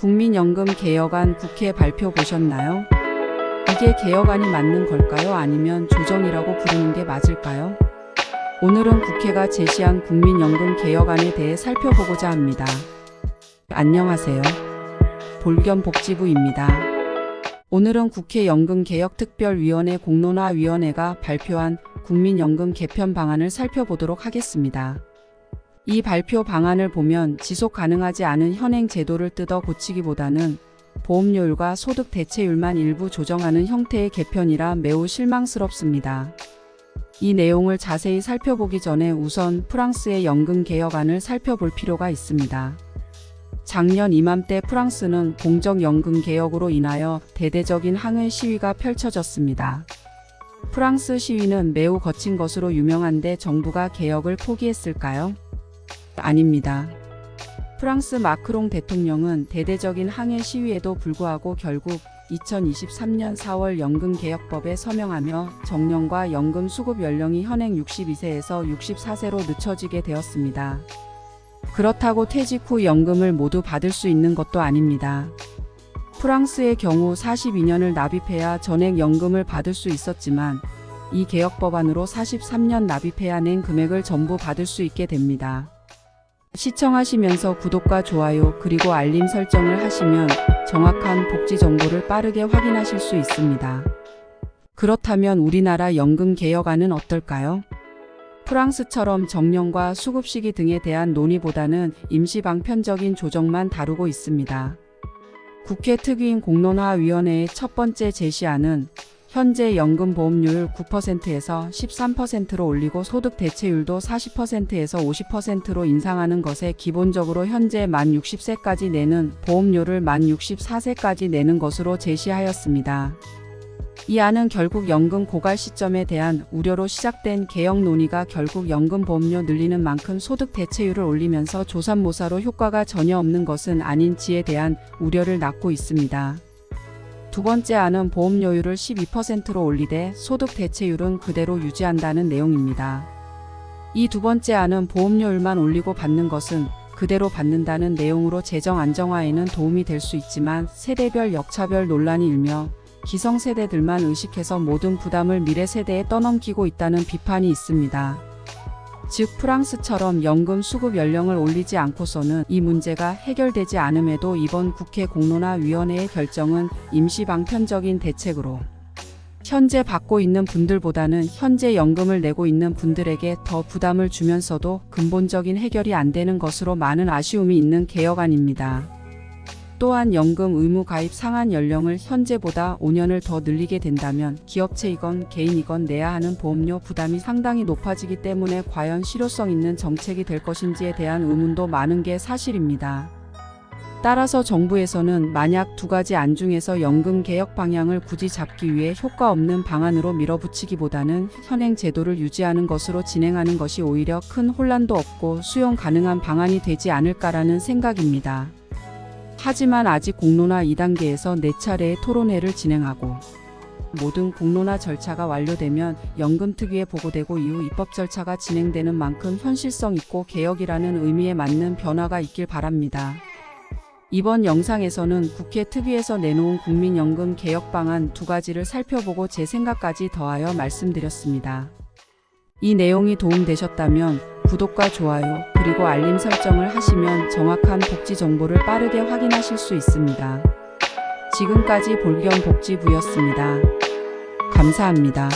국민연금 개혁안 국회 발표 보셨나요? 이게 개혁안이 맞는 걸까요? 아니면 조정이라고 부르는 게 맞을까요? 오늘은 국회가 제시한 국민연금 개혁안에 대해 살펴보고자 합니다. 안녕하세요. 볼겸복지부입니다. 오늘은 국회 연금개혁특별위원회 공론화위원회가 발표한 국민연금 개편 방안을 살펴보도록 하겠습니다. 이 발표 방안을 보면 지속 가능하지 않은 현행 제도를 뜯어 고치기보다는 보험료율과 소득 대체율만 일부 조정하는 형태의 개편이라 매우 실망스럽습니다. 이 내용을 자세히 살펴보기 전에 우선 프랑스의 연금 개혁안을 살펴볼 필요가 있습니다. 작년 이맘때 프랑스는 공적연금 개혁으로 인하여 대대적인 항해 시위가 펼쳐졌습니다. 프랑스 시위는 매우 거친 것으로 유명한데 정부가 개혁을 포기했을까요? 아닙니다. 프랑스 마크롱 대통령은 대대적인 항해 시위에도 불구하고 결국 2023년 4월 연금개혁법에 서명하며 정년과 연금 수급 연령이 현행 62세에서 64세로 늦춰지게 되었습니다. 그렇다고 퇴직 후 연금을 모두 받을 수 있는 것도 아닙니다. 프랑스의 경우 42년을 납입해야 전액 연금을 받을 수 있었지만 이 개혁법안으로 43년 납입해야 낸 금액을 전부 받을 수 있게 됩니다. 시청하시면서 구독과 좋아요 그리고 알림 설정을 하시면 정확한 복지 정보를 빠르게 확인하실 수 있습니다. 그렇다면 우리나라 연금 개혁안은 어떨까요? 프랑스처럼 정년과 수급 시기 등에 대한 논의보다는 임시 방편적인 조정만 다루고 있습니다. 국회 특위인 공론화위원회의 첫 번째 제시안은 현재 연금 보험료율 9%에서 13%로 올리고 소득 대체율도 40%에서 50%로 인상하는 것에 기본적으로 현재 만 60세까지 내는 보험료를 만 64세까지 내는 것으로 제시하였습니다. 이 안은 결국 연금 고갈 시점에 대한 우려로 시작된 개혁 논의가 결국 연금 보험료 늘리는 만큼 소득 대체율을 올리면서 조산모사로 효과가 전혀 없는 것은 아닌지에 대한 우려를 낳고 있습니다. 두 번째 안은 보험료율을 12%로 올리되 소득 대체율은 그대로 유지한다는 내용입니다. 이 두 번째 안은 보험료율만 올리고 받는 것은 그대로 받는다는 내용으로 재정 안정화에는 도움이 될 수 있지만 세대별 역차별 논란이 일며 기성세대들만 의식해서 모든 부담을 미래 세대에 떠넘기고 있다는 비판이 있습니다. 즉 프랑스처럼 연금 수급 연령을 올리지 않고서는 이 문제가 해결되지 않음에도 이번 국회 공론화위원회의 결정은 임시 방편적인 대책으로 현재 받고 있는 분들보다는 현재 연금을 내고 있는 분들에게 더 부담을 주면서도 근본적인 해결이 안 되는 것으로 많은 아쉬움이 있는 개혁안입니다. 또한 연금 의무 가입 상한 연령을 현재보다 5년을 더 늘리게 된다면 기업체이건 개인이건 내야 하는 보험료 부담이 상당히 높아지기 때문에 과연 실효성 있는 정책이 될 것인지에 대한 의문도 많은 게 사실입니다. 따라서 정부에서는 만약 두 가지 안 중에서 연금 개혁 방향을 굳이 잡기 위해 효과 없는 방안으로 밀어붙이기보다는 현행 제도를 유지하는 것으로 진행하는 것이 오히려 큰 혼란도 없고 수용 가능한 방안이 되지 않을까라는 생각입니다. 하지만 아직 공론화 2단계에서 4차례의 토론회를 진행하고 모든 공론화 절차가 완료되면 연금특위에 보고되고 이후 입법 절차가 진행되는 만큼 현실성 있고 개혁이라는 의미에 맞는 변화가 있길 바랍니다. 이번 영상에서는 국회 특위에서 내놓은 국민연금 개혁 방안 두 가지를 살펴보고 제 생각까지 더하여 말씀드렸습니다. 이 내용이 도움되셨다면 구독과 좋아요 그리고 알림 설정을 하시면 정확한 복지 정보를 빠르게 확인하실 수 있습니다. 지금까지 볼겸 복지부였습니다. 감사합니다.